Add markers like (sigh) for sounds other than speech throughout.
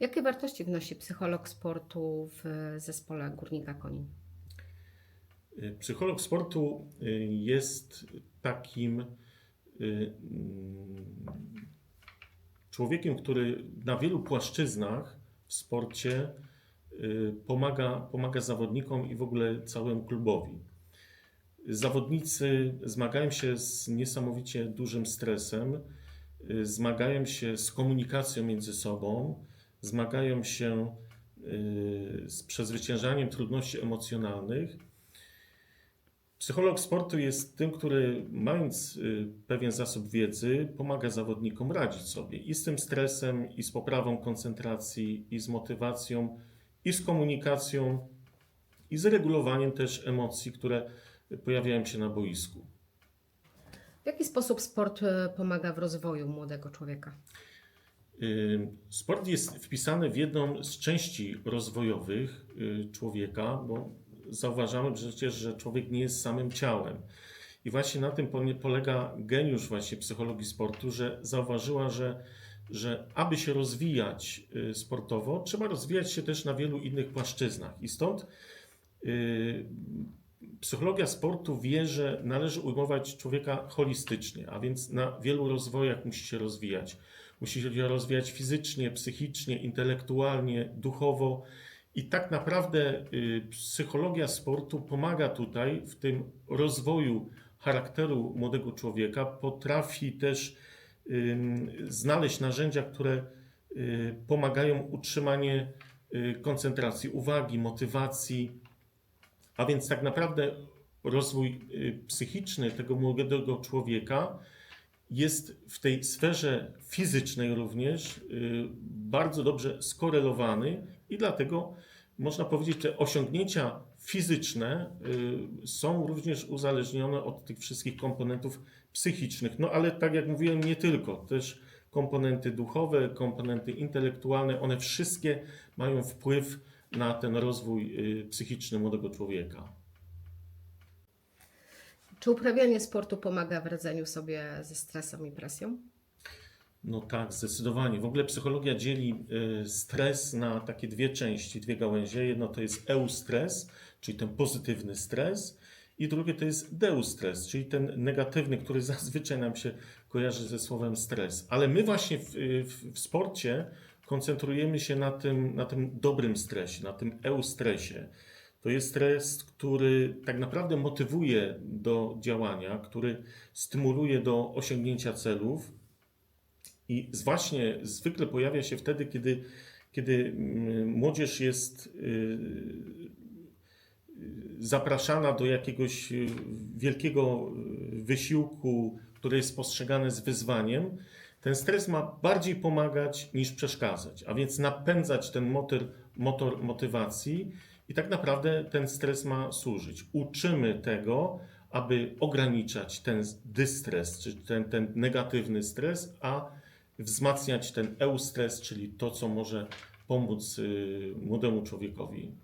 Jakie wartości wnosi psycholog sportu w zespole Górnika Konin? Psycholog sportu y, jest takim y, mm, człowiekiem, który na wielu płaszczyznach w sporcie y, pomaga, pomaga zawodnikom i w ogóle całemu klubowi. Zawodnicy zmagają się z niesamowicie dużym stresem, zmagają się z komunikacją między sobą, zmagają się y, z przezwyciężaniem trudności emocjonalnych. Psycholog sportu jest tym, który mając y, pewien zasób wiedzy, pomaga zawodnikom radzić sobie i z tym stresem, i z poprawą koncentracji, i z motywacją, i z komunikacją, i z regulowaniem też emocji, które pojawiają się na boisku. W jaki sposób sport e, pomaga w rozwoju młodego człowieka? Sport jest wpisany w jedną z części rozwojowych y, człowieka, bo zauważamy przecież, że człowiek nie jest samym ciałem. I właśnie na tym pole- polega geniusz właśnie psychologii sportu, że zauważyła, że, że aby się rozwijać y, sportowo, trzeba rozwijać się też na wielu innych płaszczyznach. I stąd y, psychologia sportu wie, że należy ujmować człowieka holistycznie, a więc na wielu rozwojach musi się rozwijać. Musi się rozwijać fizycznie, psychicznie, intelektualnie, duchowo. I tak naprawdę y, psychologia sportu pomaga tutaj w tym rozwoju charakteru młodego człowieka. Potrafi też znaleźć narzędzia, które y, pomagają utrzymanie y, koncentracji, uwagi, motywacji. A więc tak naprawdę rozwój y, psychiczny tego młodego człowieka jest w tej sferze fizycznej również y, bardzo dobrze skorelowany i dlatego można powiedzieć, te osiągnięcia fizyczne y, są również uzależnione od tych wszystkich komponentów psychicznych. No ale tak jak mówiłem, nie tylko, też komponenty duchowe, komponenty intelektualne, one wszystkie mają wpływ na ten rozwój y, psychiczny młodego człowieka. Czy uprawianie sportu pomaga w radzeniu sobie ze stresem i presją? No tak, zdecydowanie. W ogóle psychologia dzieli y, stres na takie dwie części, dwie gałęzie. Jedno to jest eustres, czyli ten pozytywny stres, i drugie to jest deustres, czyli ten negatywny, który (laughs) zazwyczaj nam się kojarzy ze słowem stres. Ale my właśnie w, w, w sporcie koncentrujemy się na tym, na tym dobrym stresie, na tym eustresie. To jest stres, który tak naprawdę motywuje do działania, który stymuluje do osiągnięcia celów, i właśnie zwykle pojawia się wtedy, kiedy, kiedy mm, młodzież jest y, y, zapraszana do jakiegoś y, wielkiego wysiłku, który jest postrzegany z wyzwaniem. Ten stres ma bardziej pomagać niż przeszkadzać, a więc napędzać ten motor, motor motywacji i tak naprawdę ten stres ma służyć. Uczymy tego, aby ograniczać ten dystres, czy ten, ten negatywny stres, a wzmacniać ten eustres, czyli to, co może pomóc y, młodemu człowiekowi.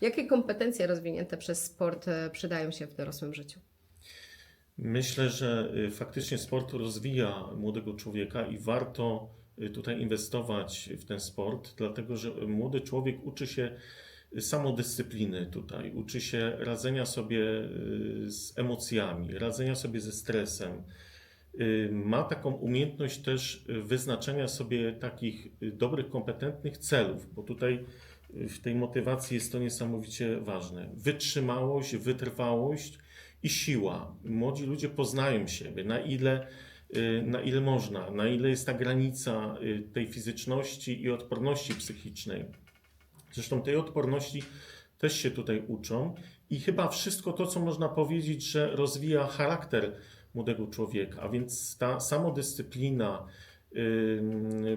Jakie kompetencje rozwinięte przez sport e, przydają się w dorosłym życiu? Myślę, że y, faktycznie sport rozwija młodego człowieka i warto y, tutaj inwestować w ten sport, dlatego że młody człowiek uczy się samodyscypliny tutaj, uczy się radzenia sobie y, z emocjami, radzenia sobie ze stresem. Y, Ma taką umiejętność też y, wyznaczenia sobie takich y, dobrych, kompetentnych celów, bo tutaj y, w tej motywacji jest to niesamowicie ważne. Wytrzymałość, wytrwałość i siła. Młodzi ludzie poznają siebie, na ile, y, na ile można, na ile jest ta granica y, tej fizyczności i odporności psychicznej. Zresztą tej odporności też się tutaj uczą i chyba wszystko to, co można powiedzieć, że rozwija charakter młodego człowieka, a więc ta samodyscyplina,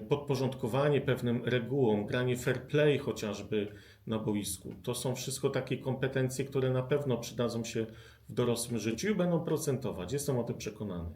podporządkowanie pewnym regułom, granie fair play chociażby na boisku, to są wszystko takie kompetencje, które na pewno przydadzą się w dorosłym życiu i będą procentować. Jestem o tym przekonany.